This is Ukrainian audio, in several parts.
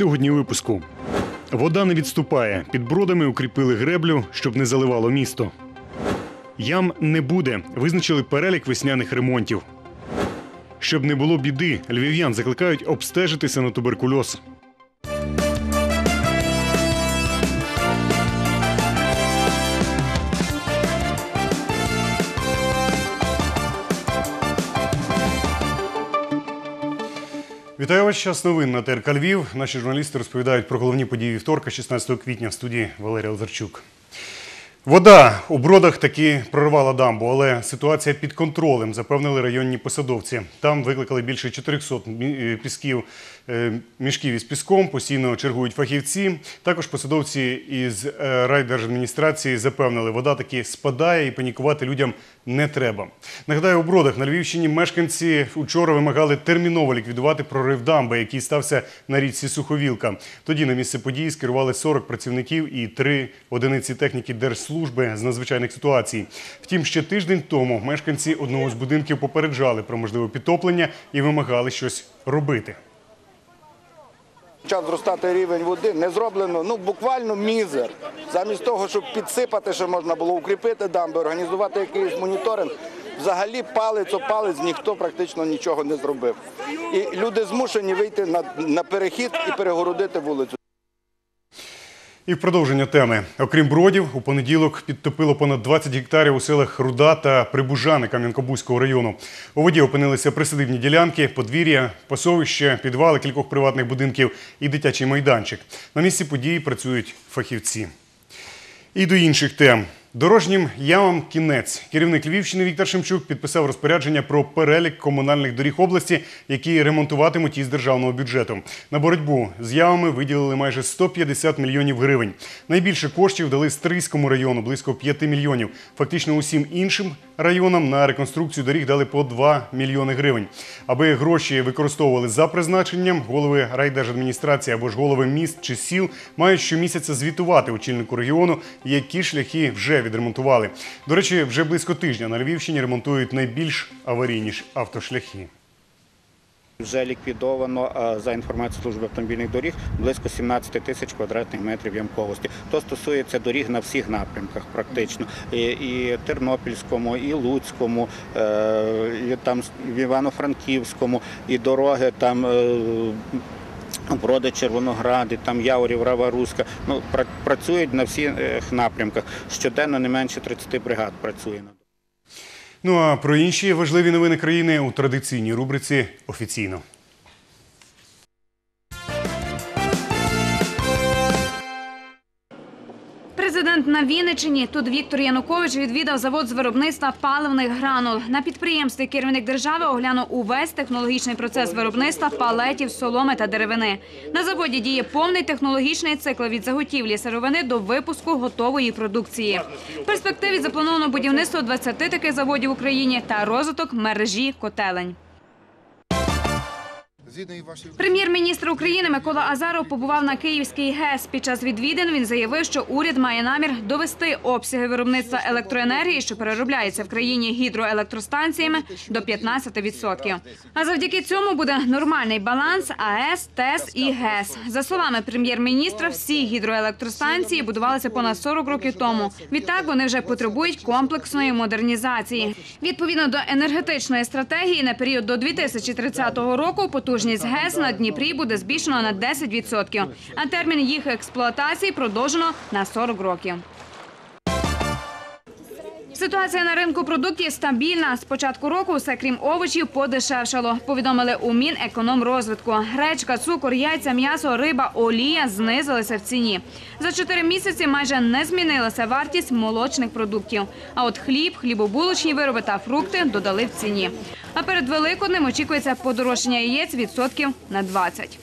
Сьогодні у випуску. Вода не відступає. Під бродами укріпили греблю, щоб не заливало місто. Ям не буде. Визначили перелік весняних ремонтів. Щоб не було біди, львів'ян закликають обстежитися на туберкульоз. Вітаю вас. Час новин на ТРК Львів. Наші журналісти розповідають про головні події вівторка, 16 квітня в студії Валерія Лазарчук. Вода у бродах таки прорвала дамбу, але ситуація під контролем, запевнили районні посадовці. Там викликали більше 400 е, пісків, мішків із піском, постійно чергують фахівці. Також посадовці із е, райдержадміністрації запевнили, вода таки спадає і панікувати людям не треба. Нагадаю, у бродах на Львівщині мешканці вчора вимагали терміново ліквідувати прорив дамби, який стався на річці Суховілка. Тоді на місце події скерували 40 працівників і 3 одиниці техніки держслужби з надзвичайних ситуацій. Втім, ще тиждень тому мешканці одного з будинків попереджали про можливе підтоплення і вимагали щось робити. Почав зростати рівень води, не зроблено ну буквально мізер. Замість того, щоб підсипати, що можна було укріпити дамби, організувати якийсь моніторинг. Взагалі палець о палець ніхто практично нічого не зробив. І люди змушені вийти на, на перехід і перегородити вулицю. І в продовження теми. Окрім бродів, у понеділок підтопило понад 20 гектарів у селах Руда та Прибужани Кам'янко-Бузького району. У воді опинилися присадибні ділянки, подвір'я, пасовище, підвали кількох приватних будинків і дитячий майданчик. На місці події працюють фахівці. І до інших тем. Дорожнім ямам кінець. Керівник Львівщини Віктор Шемчук підписав розпорядження про перелік комунальних доріг області, які ремонтуватимуть із державного бюджету. На боротьбу з ямами виділили майже 150 мільйонів гривень. Найбільше коштів дали Стрийському району близько 5 мільйонів. Фактично усім іншим районам на реконструкцію доріг дали по 2 мільйони гривень. Аби гроші використовували за призначенням, голови райдержадміністрації або ж голови міст чи сіл мають щомісяця звітувати очільнику регіону, які шляхи вже відремонтували. До речі, вже близько тижня на Львівщині ремонтують найбільш аварійні автошляхи. Вже ліквідовано за інформацією служби автомобільних доріг близько 17 тисяч квадратних метрів ямковості. То стосується доріг на всіх напрямках, практично і, і Тернопільському, і Луцькому, е, і там в Івано-Франківському, і дороги там. Броди, Червоногради, там Яворів, Рава Руська. Ну, пра- працюють на всіх е, напрямках. Щоденно не менше 30 бригад працює. Ну а про інші важливі новини країни у традиційній рубриці офіційно. Президент на Вінниччині. Тут Віктор Янукович відвідав завод з виробництва паливних гранул. На підприємстві керівник держави оглянув увесь технологічний процес виробництва палетів, соломи та деревини. На заводі діє повний технологічний цикл від заготівлі сировини до випуску готової продукції. В перспективі заплановано будівництво 20 таких заводів в Україні та розвиток мережі котелень. Прем'єр-міністр України Микола Азаров побував на Київський ГЕС. Під час відвідин він заявив, що уряд має намір довести обсяги виробництва електроенергії, що переробляється в країні гідроелектростанціями, до 15%. А завдяки цьому буде нормальний баланс АЕС, ТЕС і ГЕС. За словами прем'єр-міністра, всі гідроелектростанції будувалися понад 40 років тому. Відтак вони вже потребують комплексної модернізації. Відповідно до енергетичної стратегії на період до 2030 року потужність ГЕС на Дніпрі буде збільшено на 10%, а термін їх експлуатації продовжено на 40 років. Ситуація на ринку продуктів стабільна. З початку року все крім овочів подешевшало. Повідомили у Мінекономрозвитку. Гречка, цукор, яйця, м'ясо, риба, олія знизилися в ціні. За чотири місяці майже не змінилася вартість молочних продуктів. А от хліб, хлібобулочні вироби та фрукти додали в ціні. А перед Великоднем очікується подорожчання яєць відсотків на 20.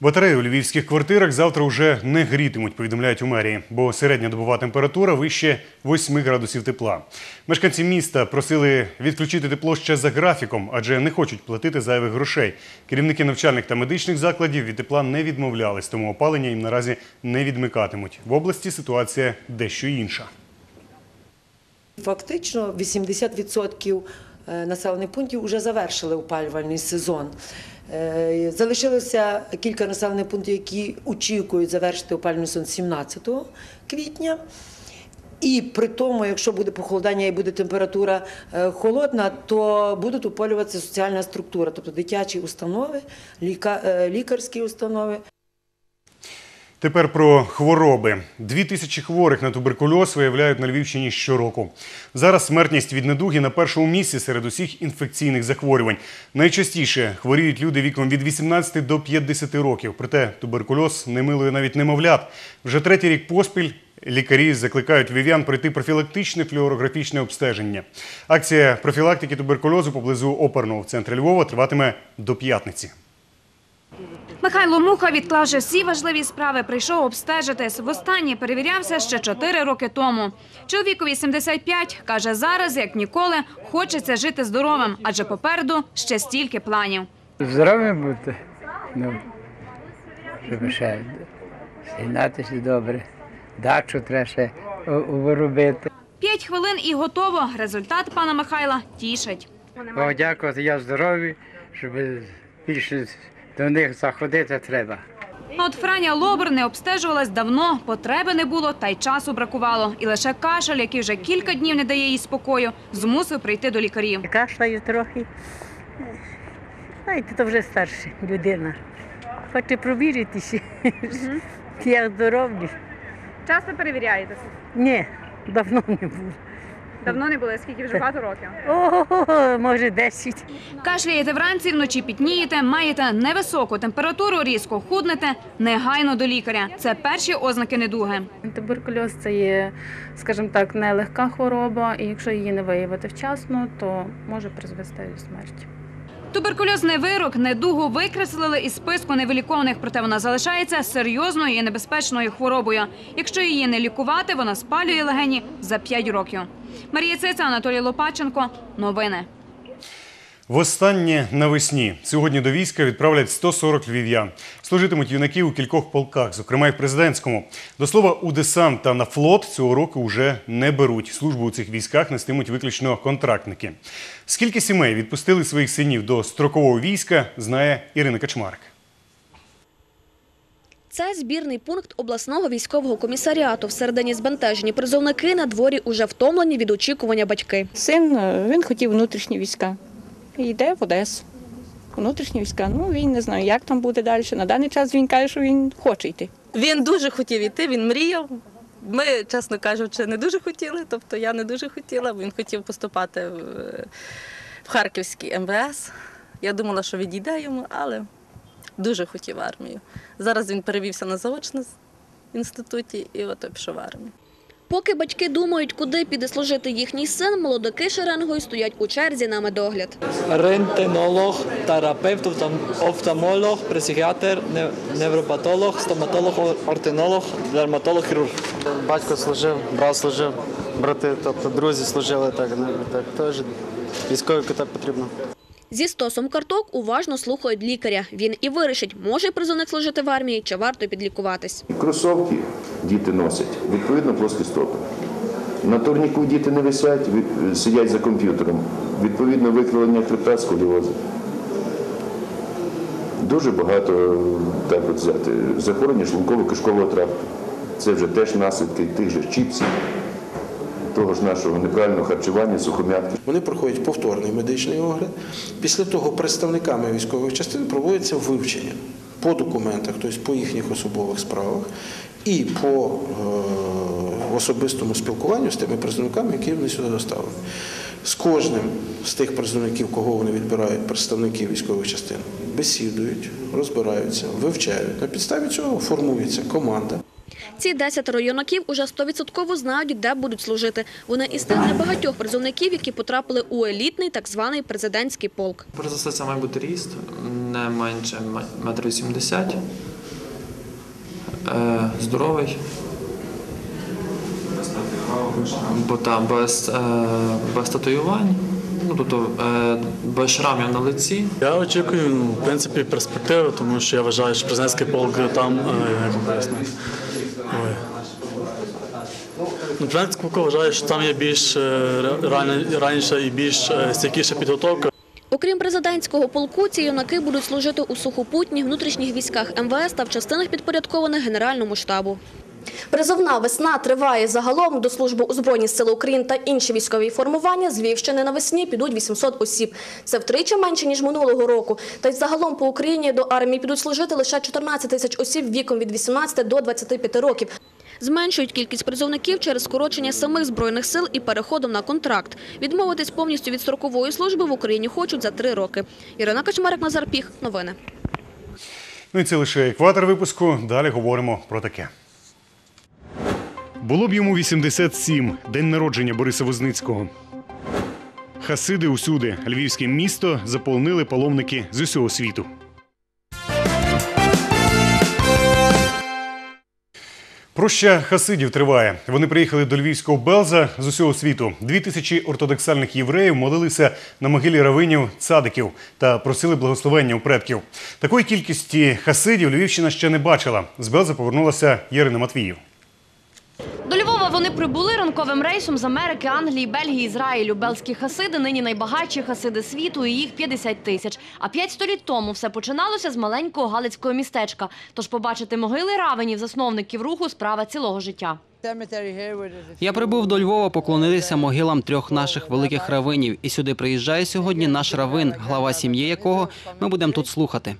Батареї у львівських квартирах завтра вже не грітимуть, повідомляють у мерії, бо середня добова температура вище 8 градусів тепла. Мешканці міста просили відключити тепло ще за графіком, адже не хочуть платити зайвих грошей. Керівники навчальних та медичних закладів від тепла не відмовлялись, тому опалення їм наразі не відмикатимуть. В області ситуація дещо інша. Фактично 80% е, населених пунктів вже завершили опалювальний сезон. Е, Залишилося кілька населених пунктів, які очікують завершити опалювальний сезон 17 квітня. І при тому, якщо буде похолодання і буде температура е, холодна, то будуть опалюватися соціальна структура, тобто дитячі установи, е, лікарські установи. Тепер про хвороби. Дві тисячі хворих на туберкульоз виявляють на Львівщині щороку. Зараз смертність від недуги на першому місці серед усіх інфекційних захворювань. Найчастіше хворіють люди віком від 18 до 50 років. Проте туберкульоз не милує навіть немовлят. Вже третій рік поспіль лікарі закликають вів'ян пройти профілактичне флюорографічне обстеження. Акція профілактики туберкульозу поблизу оперного в центрі Львова триватиме до п'ятниці. Михайло Муха, відклавши всі важливі справи, прийшов обстежитись. Востаннє перевірявся ще 4 роки тому. Чоловікові 75, каже, зараз, як ніколи, хочеться жити здоровим, адже попереду ще стільки планів. Здоровим бути. Ну, щоб ще зігнатися добре. Дачу треба ще виробити. П'ять хвилин і готово. Результат пана Михайла тішить. Богу дякувати, я здоровий, щоб більше до них заходити треба. От Франя Лобер не обстежувалась давно, потреби не було, та й часу бракувало. І лише кашель, який вже кілька днів не дає їй спокою, змусив прийти до лікарів. Кашляю трохи. Знаєте, то вже старша людина. Хоче провіритися. Я здоровлю. Часто перевіряєтеся? Ні, давно не було. Давно не були, скільки вже багато років. Ого, може 10. Кашляєте вранці, вночі пітнієте, маєте невисоку температуру, різко худнете, негайно до лікаря. Це перші ознаки недуги. Туберкульоз це є, скажімо так, нелегка хвороба, і якщо її не виявити вчасно, то може призвести до смерті. Туберкульоз не вирок, недугу викреслили із списку невилікованих, проте вона залишається серйозною і небезпечною хворобою. Якщо її не лікувати, вона спалює легені за 5 років. Марія Циця, Анатолій Лопаченко. Новини. Востаннє навесні сьогодні до війська відправлять 140 львів'ян. Служитимуть юнаки у кількох полках, зокрема й в президентському. До слова, у десант та на флот цього року вже не беруть. Службу у цих військах нестимуть виключно контрактники. Скільки сімей відпустили своїх синів до строкового війська, знає Ірина Качмарик. Це збірний пункт обласного військового комісаріату. Всередині збентежені призовники на дворі уже втомлені від очікування батьки. Син е, він хотів внутрішні війська. Йде в Одесу. Внутрішні війська. Ну він не знаю, як там буде далі. На даний час він каже, що він хоче йти. Він дуже хотів іти, він мріяв. Ми, чесно кажучи, не дуже хотіли. Тобто я не дуже хотіла, він хотів поступати в, в Харківський МВС. Я думала, що відійде йому, але дуже хотів армію. Зараз він перевівся на заочне в інституті і от пішов в армію. Поки батьки думають, куди піде служити їхній син, молодики шеренгою стоять у черзі на медогляд. Рентгенолог, терапевт, офтам- офтальмолог, психіатр, невропатолог, стоматолог, ортинолог, дерматолог, хірург. Батько служив, брат служив, брати, тобто друзі служили так, так теж військовий квиток потрібно. Зі стосом карток уважно слухають лікаря. Він і вирішить, може призовник служити в армії чи варто підлікуватись. Кросовки діти носять, відповідно плоскі стопи. На турніку діти не висять, сидять за комп'ютером. Відповідно, викривлення хребта сколіози. Дуже багато так от взяти. Захворювання шлунково-кишкового тракту. Це вже теж наслідки тих же чіпсів, того ж нашого неправильного харчування, сухом'ятки. Вони проходять повторний медичний огляд. Після того представниками військових частин проводиться вивчення по документах, тобто по їхніх особових справах, і по е, особистому спілкуванню з тими представниками, які вони сюди доставлені. З кожним з тих представників, кого вони відбирають, представників військових частин, бесідують, розбираються, вивчають. На підставі цього формується команда. Ці десятеро юнаків уже стовідсотково знають, де будуть служити. Вони із тих небагатьох призовників, які потрапили у елітний так званий президентський полк. Перш за все, це має бути ріст, не менше метр вісімдесят. Е, Здоровий. Бо там без, е, без татуювань, ну тобто е, без шрамів на лиці. Я очікую, в принципі, перспективи, тому що я вважаю, що президентський полк там, е, Наприклад, Кука вважає, що там є більш е, раніше і більш е, стійкіша підготовка. Окрім президентського полку, ці юнаки будуть служити у сухопутніх внутрішніх військах МВС та в частинах підпорядкованих Генеральному штабу. Призовна весна триває загалом до служби у Збройні Сили України та інші військові формування з Львівщини навесні підуть 800 осіб. Це втричі менше, ніж минулого року. Та й загалом по Україні до армії підуть служити лише 14 тисяч осіб віком від 18 до 25 років. Зменшують кількість призовників через скорочення самих збройних сил і переходом на контракт. Відмовитись повністю від строкової служби в Україні хочуть за три роки. Ірина Качмарик, Назар Піх. Новини. Ну і це лише екватор випуску. Далі говоримо про таке. Було б йому 87. День народження Бориса Возницького. Хасиди усюди. Львівське місто заповнили паломники з усього світу. Проща хасидів триває. Вони приїхали до львівського Белза з усього світу. Дві тисячі ортодоксальних євреїв молилися на могилі равинів цадиків та просили благословення у предків. Такої кількості хасидів Львівщина ще не бачила. З Белза повернулася Єрина Матвіїв. До Львова вони прибули ранковим рейсом з Америки, Англії, Бельгії, Ізраїлю. Белські хасиди нині найбагатші хасиди світу, і їх 50 тисяч. А п'ять століть тому все починалося з маленького галицького містечка. Тож побачити могили равенів, засновників руху справа цілого життя. Я прибув до Львова поклонитися могилам трьох наших великих равинів. І сюди приїжджає сьогодні наш равин, глава сім'ї якого ми будемо тут слухати.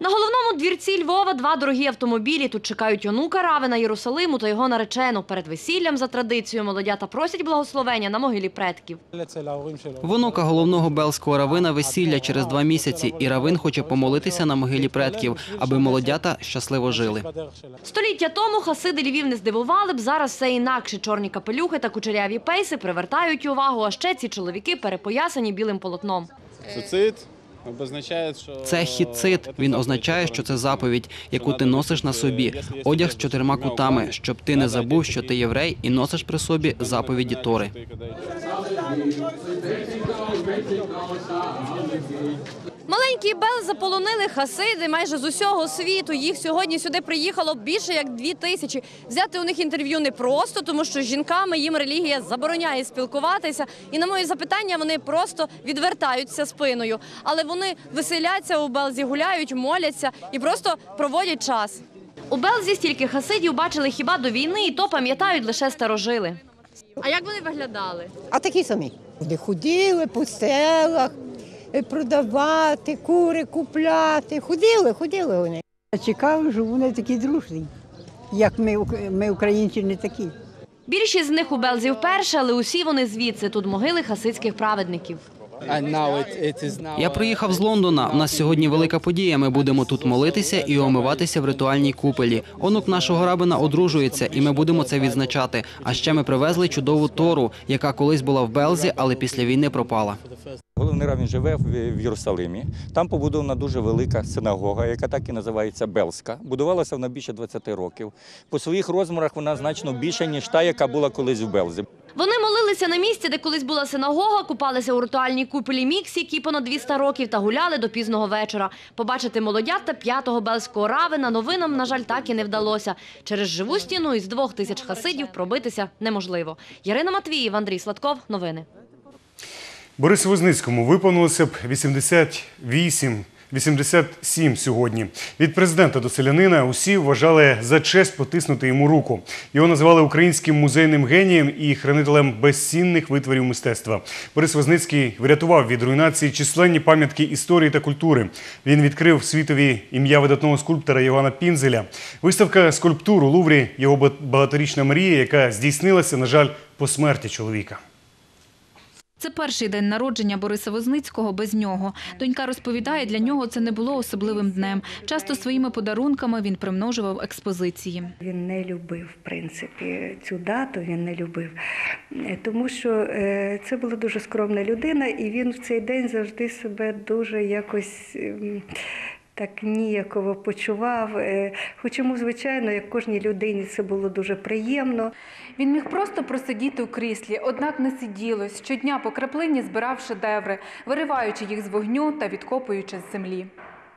На головному двірці Львова два дорогі автомобілі. Тут чекають онука Равена Єрусалиму та його наречену. Перед весіллям за традицією молодята просять благословення на могилі предків. В онука головного белського равина весілля через два місяці, і равин хоче помолитися на могилі предків, аби молодята щасливо жили. Століття тому хасиди Львів не здивували б. Зараз все інакше. Чорні капелюхи та кучеряві пейси привертають увагу, а ще ці чоловіки перепоясані білим полотном. Суцит Це хіцит. Він означає, що це заповідь, яку ти носиш на собі, одяг з чотирма кутами, щоб ти не забув, що ти єврей, і носиш при собі заповіді Тори. Маленький Бел заполонили хасиди майже з усього світу. Їх сьогодні сюди приїхало більше як дві тисячі. Взяти у них інтерв'ю не просто, тому що з жінками їм релігія забороняє спілкуватися. І на мої запитання вони просто відвертаються спиною. Але вони веселяться у Белзі, гуляють, моляться і просто проводять час. У Белзі стільки хасидів бачили хіба до війни, і то пам'ятають лише старожили. А як вони виглядали? А такі самі. Вони ходили по селах, продавати, кури купляти. Ходили, ходили вони. Цікаво, що вони такі дружні, як ми, ми українці, не такі. Більшість з них у Белзі вперше, але усі вони звідси. Тут могили хасидських праведників. Я приїхав з Лондона. У нас сьогодні велика подія. Ми будемо тут молитися і омиватися в ритуальній купелі. Онук нашого рабина одружується, і ми будемо це відзначати. А ще ми привезли чудову тору, яка колись була в Белзі, але після війни пропала. Головний равін живе в Єрусалимі. Там побудована дуже велика синагога, яка так і називається Белська. Будувалася вона більше 20 років. По своїх розмірах вона значно більша, ніж та, яка була колись в Белзі. Вони молилися на місці, де колись була синагога, купалися у ритуальній купелі Міксі, які понад 200 років, та гуляли до пізного вечора. Побачити молодята п'ятого белського равина новинам, на жаль, так і не вдалося. Через живу стіну із двох тисяч хасидів пробитися неможливо. Ярина Матвіїв, Андрій Сладков. Новини. Борису Возницькому виповнилося б 88 87 сьогодні. Від президента до селянина усі вважали за честь потиснути йому руку. Його називали українським музейним генієм і хранителем безцінних витворів мистецтва. Борис Возницький врятував від руйнації численні пам'ятки історії та культури. Він відкрив світові ім'я видатного скульптора Івана Пінзеля. Виставка скульптур у Луврі його багаторічна мрія, яка здійснилася, на жаль, по смерті чоловіка. Це перший день народження Бориса Возницького без нього. Донька розповідає, для нього це не було особливим днем. Часто своїми подарунками він примножував експозиції. Він не любив, в принципі, цю дату він не любив, Е, тому що е, це була дуже скромна людина, і він в цей день завжди себе дуже якось. Так ніяково почував, Е, хоч йому, звичайно, як кожній людині це було дуже приємно. Він міг просто просидіти у кріслі, однак не сиділось, щодня по краплині збирав шедеври, вириваючи їх з вогню та відкопуючи з землі.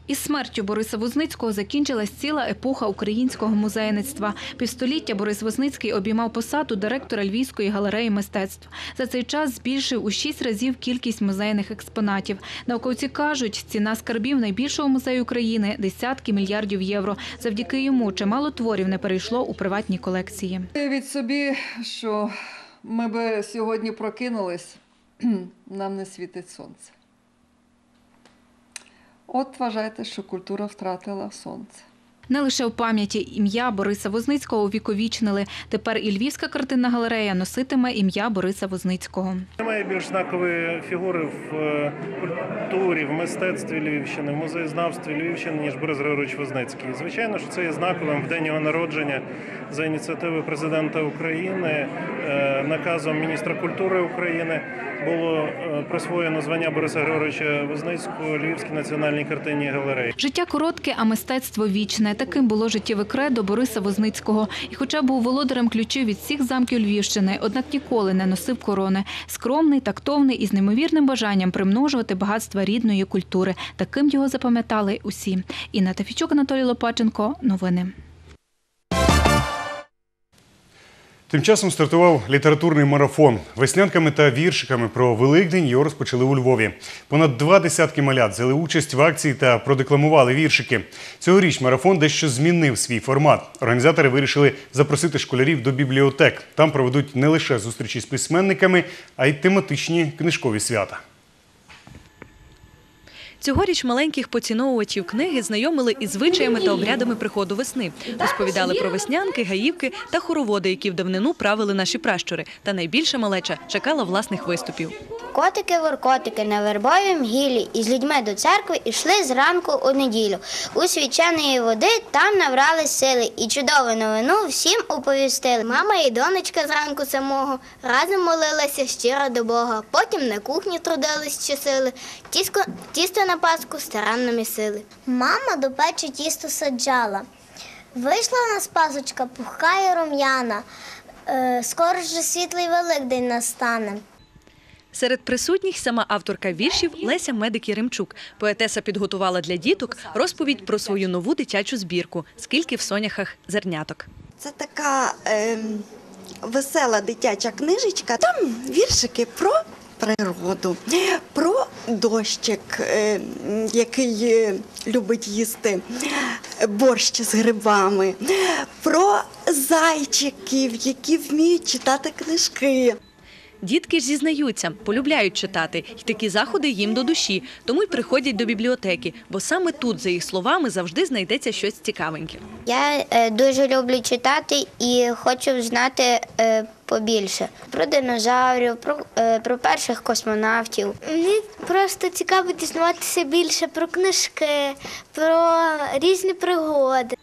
Із смертю Бориса Возницького закінчилась ціла епоха українського музейництва. Півстоліття Борис Возницький обіймав посаду директора Львівської галереї мистецтв. За цей час збільшив у шість разів кількість музейних експонатів. Науковці кажуть, ціна скарбів найбільшого музею країни – десятки мільярдів євро. Завдяки йому чимало творів не перейшло у приватні колекції. Уявіть собі, що ми би сьогодні прокинулись, нам не світить сонце. От вважайте, що культура втратила сонце. Не лише в пам'яті ім'я Бориса Возницького увіковічнили. Тепер і Львівська картинна галерея носитиме ім'я Бориса Возницького. Немає більш знакової фігури в е, культурі, в мистецтві Львівщини, в музеєзнавстві Львівщини, ніж Борис Григорович Возницький. Звичайно, що це є знаковим в день його народження за ініціативи президента України, е, наказом міністра культури України було е, присвоєно звання Бориса Григоровича Возницького Львівській національній картинній галереї. Життя коротке, а мистецтво вічне. Таким було життєве кредо Бориса Возницького. І хоча був володарем ключів від всіх замків Львівщини, однак ніколи не носив корони. Скромний, тактовний і з неймовірним бажанням примножувати багатства рідної культури. Таким його запам'ятали усі. Інна Тафічук, Анатолій Лопаченко. Новини. Тим часом стартував літературний марафон. Веснянками та віршиками про Великдень його розпочали у Львові. Понад два десятки малят взяли участь в акції та продекламували віршики. Цьогоріч марафон дещо змінив свій формат. Організатори вирішили запросити школярів до бібліотек. Там проведуть не лише зустрічі з письменниками, а й тематичні книжкові свята. Цьогоріч маленьких поціновувачів книги знайомили із звичаями та обрядами приходу весни. Розповідали про веснянки, гаївки та хороводи, які в давнину правили наші пращури. Та найбільша малеча чекала власних виступів. Котики-воркотики на вербовім гілі із людьми до церкви йшли зранку у неділю. У свяченої води там набрали сили і чудову новину всім оповістили. Мама і донечка зранку самого разом молилася щиро до Бога. Потім на кухні трудились щосили, тіско, тісто на паску старанно місили. Мама до печі тісто саджала. Вийшла в нас пасочка, пухка і рум'яна. Е, скоро ж світлий Великдень настане. Серед присутніх сама авторка віршів Леся Медик Єремчук. Поетеса підготувала для діток розповідь про свою нову дитячу збірку «Скільки в соняхах зерняток». Це така е, весела дитяча книжечка. Там віршики про природу, про дощик, е, який е, любить їсти борщ з грибами, про зайчиків, які вміють читати книжки. Дітки ж зізнаються, полюбляють читати, і такі заходи їм до душі, тому й приходять до бібліотеки, бо саме тут, за їх словами, завжди знайдеться щось цікавеньке. Я е, дуже люблю читати і хочу знати е, побільше про динозаврів, про, е, про перших космонавтів. Мені просто цікаво дізнаватися більше про книжки, про різні пригоди.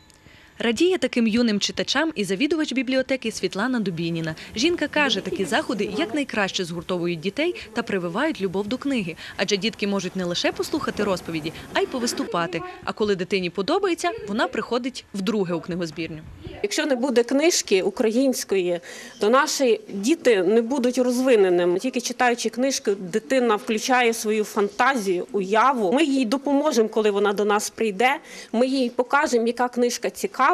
Радіє таким юним читачам і завідувач бібліотеки Світлана Дубініна. Жінка каже, такі заходи якнайкраще згуртовують дітей та прививають любов до книги. Адже дітки можуть не лише послухати розповіді, а й повиступати. А коли дитині подобається, вона приходить вдруге у книгозбірню. Якщо не буде книжки української, то наші діти не будуть розвиненими. Тільки читаючи книжки, дитина включає свою фантазію, уяву. Ми їй допоможемо, коли вона до нас прийде. Ми їй покажемо, яка книжка цікава.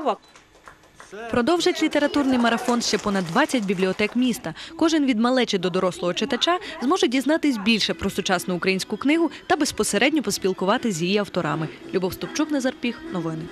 Продовжать літературний марафон ще понад 20 бібліотек міста. Кожен від малечі до дорослого читача зможе дізнатись більше про сучасну українську книгу та безпосередньо поспілкувати з її авторами. Любов Стопчук, Назар Піх. Новини.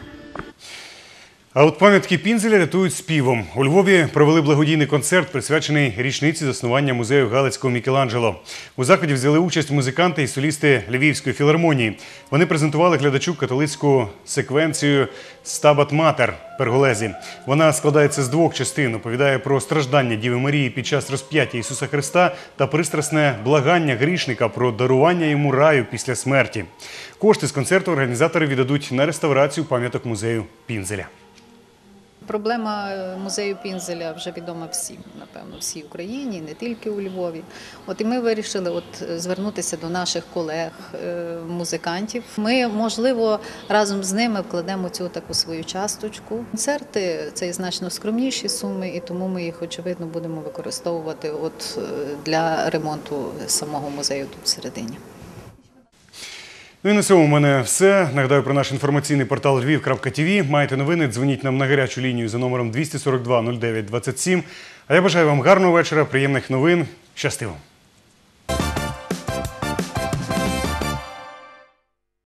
А от пам'ятки Пінзеля рятують співом. У Львові провели благодійний концерт, присвячений річниці заснування музею Галицького Мікеланджело. У заході взяли участь музиканти і солісти Львівської філармонії. Вони презентували глядачу католицьку секвенцію Стабат Матер Перголезі. Вона складається з двох частин. Оповідає про страждання Діви Марії під час розп'яття Ісуса Христа та пристрасне благання грішника про дарування йому раю після смерті. Кошти з концерту організатори віддадуть на реставрацію пам'яток музею Пінзеля. Проблема е, музею Пінзеля вже відома всім, напевно, всій Україні, не тільки у Львові. От і ми вирішили от е, звернутися до наших колег, е, музикантів. Ми, можливо, разом з ними вкладемо цю таку свою часточку. Концерти це значно скромніші суми, і тому ми їх очевидно будемо використовувати от для ремонту самого музею тут всередині. Ну і на цьому в мене все. Нагадаю про наш інформаційний портал Львів.тв. Маєте новини, дзвоніть нам на гарячу лінію за номером 242 09 27. А я бажаю вам гарного вечора, приємних новин. Щасти вам!